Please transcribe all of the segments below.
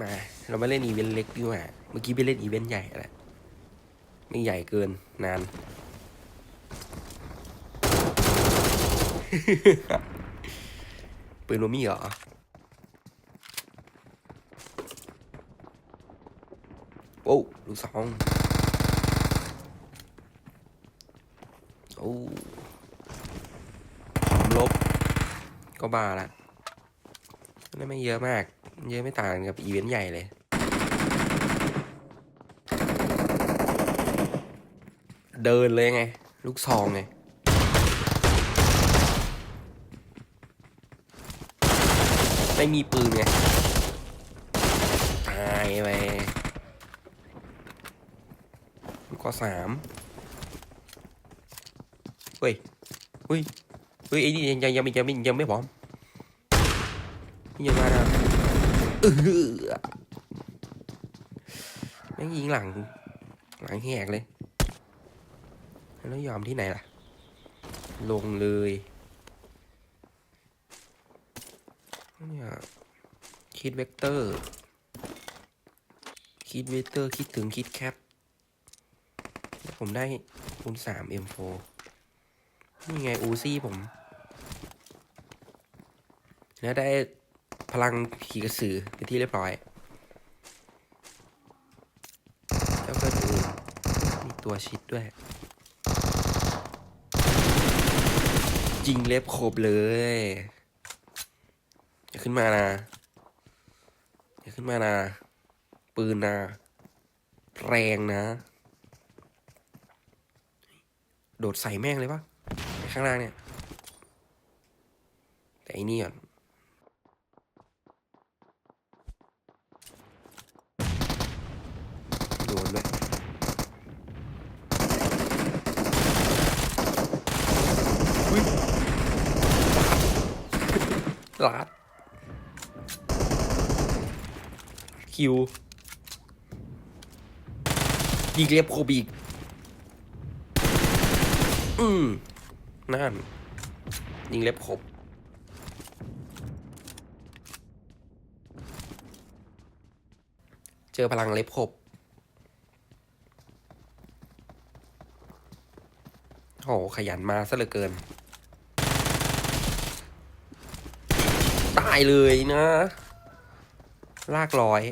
มา เรามาเล่นอีเวนต์เล็กดีกว่า เมื่อกี้ไปเล่นอีเวนต์ใหญ่แหละไม่ใหญ่เกินนาน ปืนโรมี่เหรอ โอ้ลูกสองโอ้ลบก็บ้าละ ไม่เยอะมาก เยอะไม่ต่างกับอีเวนต์ใหญ่เลยเดินเลยไง ลูกซองไง ไม่มีปืนไง ตายไปลูกก็สามเฮ้ยเฮ้ยเฮ้ยไอ้นี่ยังยังยังไม่ยังไม่ยังไม่พร้อมยังมานะ เออแม่งยิงหลัง หลังแหกเลย แล้วยอมที่ไหนล่ะ ลงเลยเนี่ยคิดเวกเตอร์ คิดเวกเตอร์ คิดถึงคิดแคปผมได้คูณสาม M4 นี่ไงอูซี่ผม แล้วได้ พลังขี่กระสือเป็นที่เรียบร้อย แล้วก็ดูมีตัวชิดด้วย จริงเล็บครบเลยอย่าขึ้นมานะอย่าขึ้นมานะปืนนะแรงนะ โดดใส่แม่งเลยปะข้างล่างเนี่ย แต่อันนี้ก่อน โดนด้วยอุ๊ยลาด คิวยิงเรียบโคบีกอืมนั่น ยิงเล็บขบเจอพลังเล็บขบโหขยันมาซะเหลือเกิน ตายเลยนะ ลากร้อย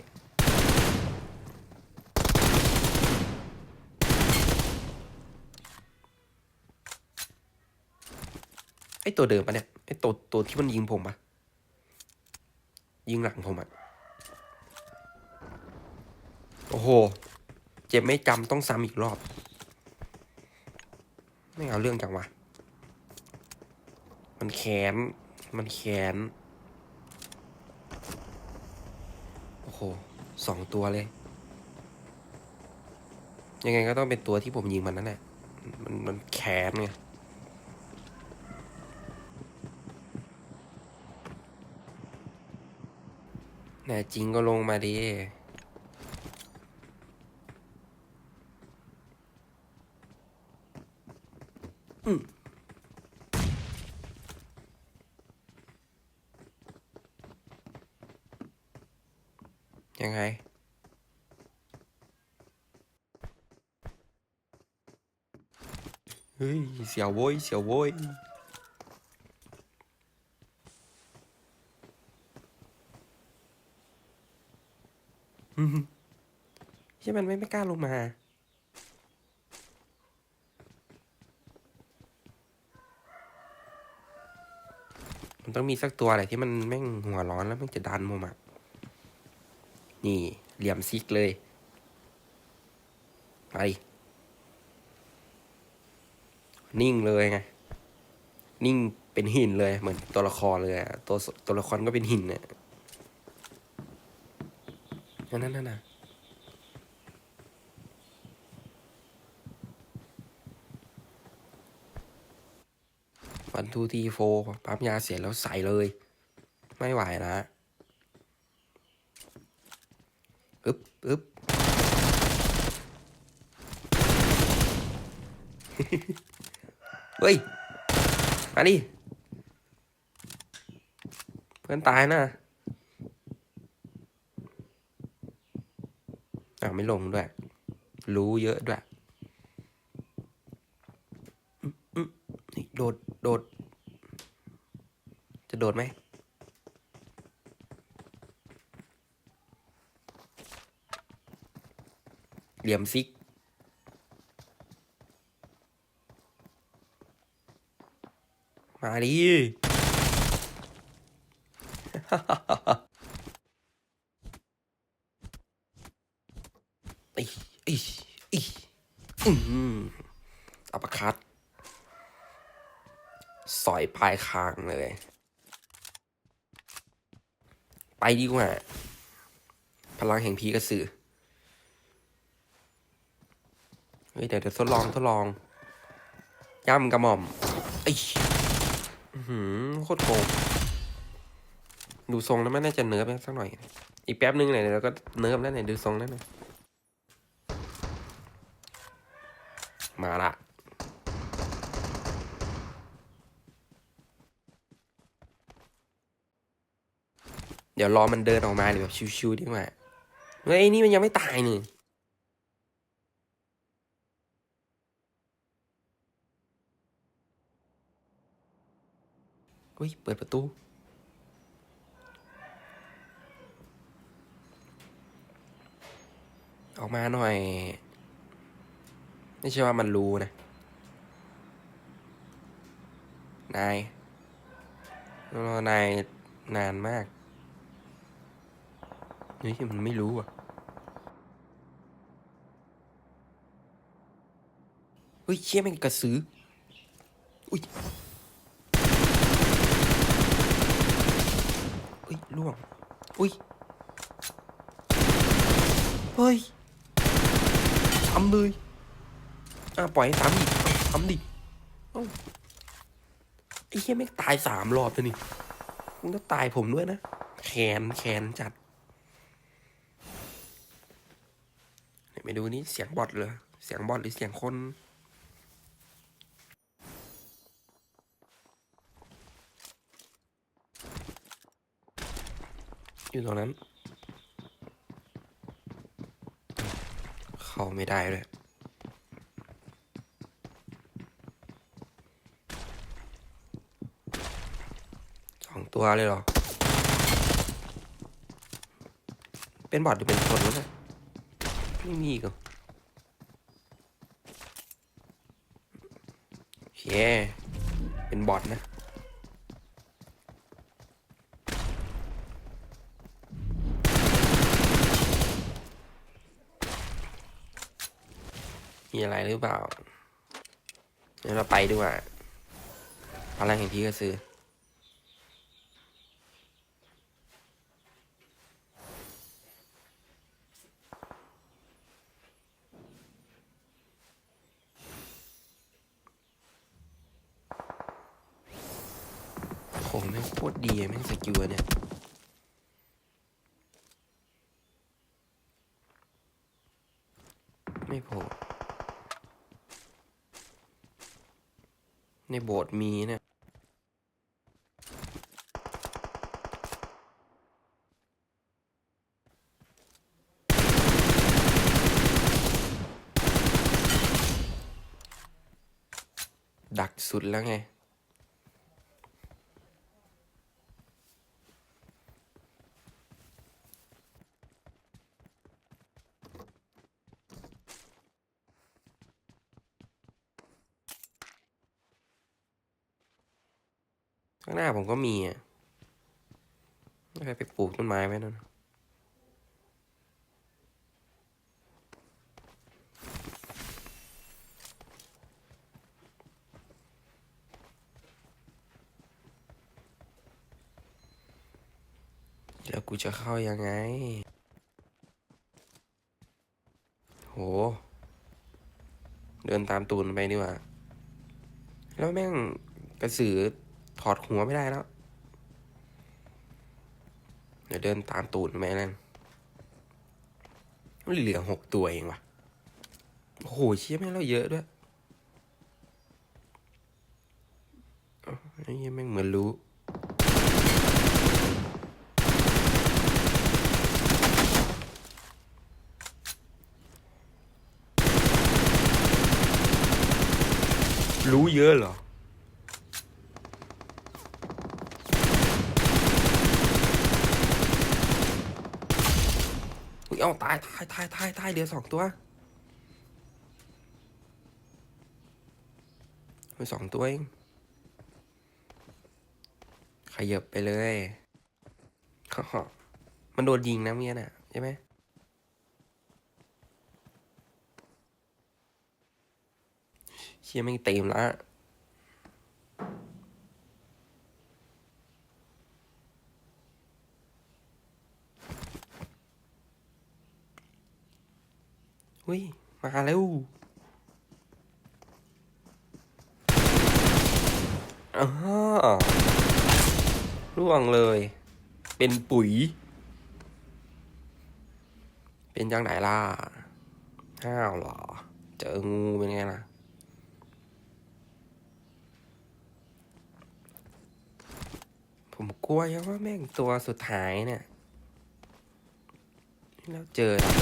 ตัวเดิมปะเนี่ยไอตัวตัวที่มันยิงผมปะยิงหลังผมอะโอ้โห เจ็บไม่จำต้องซ้ำอีกรอบ ไม่เอาเรื่องจังวะ มันแขน มันแขน โอ้โห สองตัวเลย ยังไงก็ต้องเป็นตัวที่ผมยิงมันนั่นแหละ มันมันแขนไง น่จริงก็ลงมาดิอืมยังไง เฮ้ย เสียวโว้ย เสียวโว้ย ใช่มันไม่ไม่กล้าลงมามันต้องมีสักตัวอะไรที่มันแม่งหัวร้อนแล้วมันจะดันมุมอะ นี่ เหลี่ยมซิกเลย ไป นิ่งเลยไง นิ่งเป็นหินเลย เหมือนตัวละครเลย ตัวตัวละครก็เป็นหินเนี่ย นั่นนั่นนะวันทูทีโฟปั๊มยาเสร็จแล้วใส่เลย ไม่ไหวนะอึ๊บอึ๊บเฮ้ย มาดิ เพื่อนตายนะ อ่าวไม่ลงด้วย รู้เยอะด้วยอืมอืมนี่โดด โดด จะโดดไหม เหลี่ยมซิก มาดิอีอีอืมอัปคัด สอยปลายคางเลย ไปดีกว่า พลังแห่งพีกระสือ เฮ้ย เดี๋ยวเดี๋ยวทดลองทดลอง ย่ำกระหม่อมไอ้หือโคตรโกงดูทรงแล้วไม่น่าจะเนิร์ฟสักหน่อย อีกแป๊บนึงเนี่ยเดี๋ยวเราก็เนิร์ฟแล้วเนี่ยดูทรงแล้วเนี่ยมาละ ดี๋ยวรอมันเดินออกมาเดี๋ยวแบบชิวๆดีกว่าเฮ้ยไอ้นี่มันยังไม่ตายนี่อุ้ยเปิดประตู ออกมาหน่อย ไม่ใช่ว่ามันรู้นะ นายรอนายนานมาก เฮ้ยมันไม่รู้อะ เฮ้ยเชี่ยแม่งกระสือ อุ้ยอุ้ยล่วง อุ้ย เฮ้ยทำเลยอะปล่อยให้ทำดิทำดิอ้าไอ้เหี้ยไม่งตายสามรอบเลยนี่มึงก็ตายผมด้วยนะ แขนแขนจัด ยวไปดูนี่เสียงบอทเหรอ เสียงบอทหรือเสียงคน อยู่ตรงนั้น เข้าไม่ได้เลยสองตัวเลยเหรอ เป็นบอทหรือเป็นคนวะเนี่ย ไม่มีก็โอเค เป็นบอทนะมีอะไรหรือเปล่า เดี๋ยวเราไปดีกว่าพลังแห่งพีก็ซื้อ โอ้โหแม่งโคตรดีแม่งสกิลเนี่ยไม่โผล่ในโบสถ์มีเนี่ยดักสุดแล้วไง ข้างหน้าผมก็มีอะไม่ไปปลูกต้นไม้ไว้นั่นแล้วกูจะเข้ายังไง โห เดินตามตูนไปดีกว่า แล้วแม่งกระสือ ถอดหัวไม่ได้แล้ว เดี๋ยวเดินตามตูดแม่นั่นมันเหลือหกตัวเองวะโอ้โหเชี่ยแม่งเราเยอะด้วยไอ้เหี้แม่งเหมือนรู้รู้เยอะเหรอ เอาตายตายตายตายตายเดี๋ยวสองตัวไปสองตัวเอง ขยับไปเลยมันโดนยิงนะเมียน่ะ ใช่ไหมเชี่ยแม่เต็มละุ้ย มาแล้วอ้าร่วงเลย เป็นปุ๋ย เป็นจังไหนล่ะห้าวหรอ เจองูเป็นไงล่ะผมกลัวยังว่าแม่งตัวสุดท้ายเนี่ย แล้วเจอแล้ว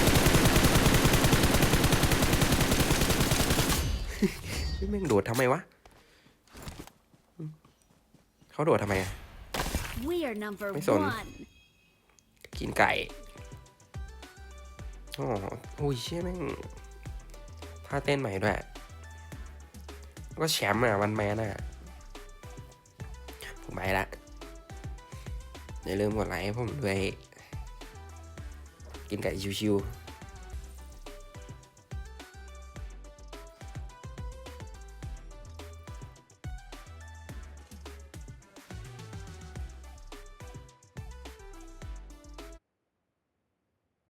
แม่งโดดทำไมวะเขาโดดทำไมอะ We are number Mấy sồn. one. กินไก่อ๋อโอ้ยเชี่ยแม่งท่าเต้นใหม่ด้วยก็แชมป์อะวันแมนอะผมไปละอย่าลืมกดไลค์ให้ผมด้วย กินไก่ชิวๆ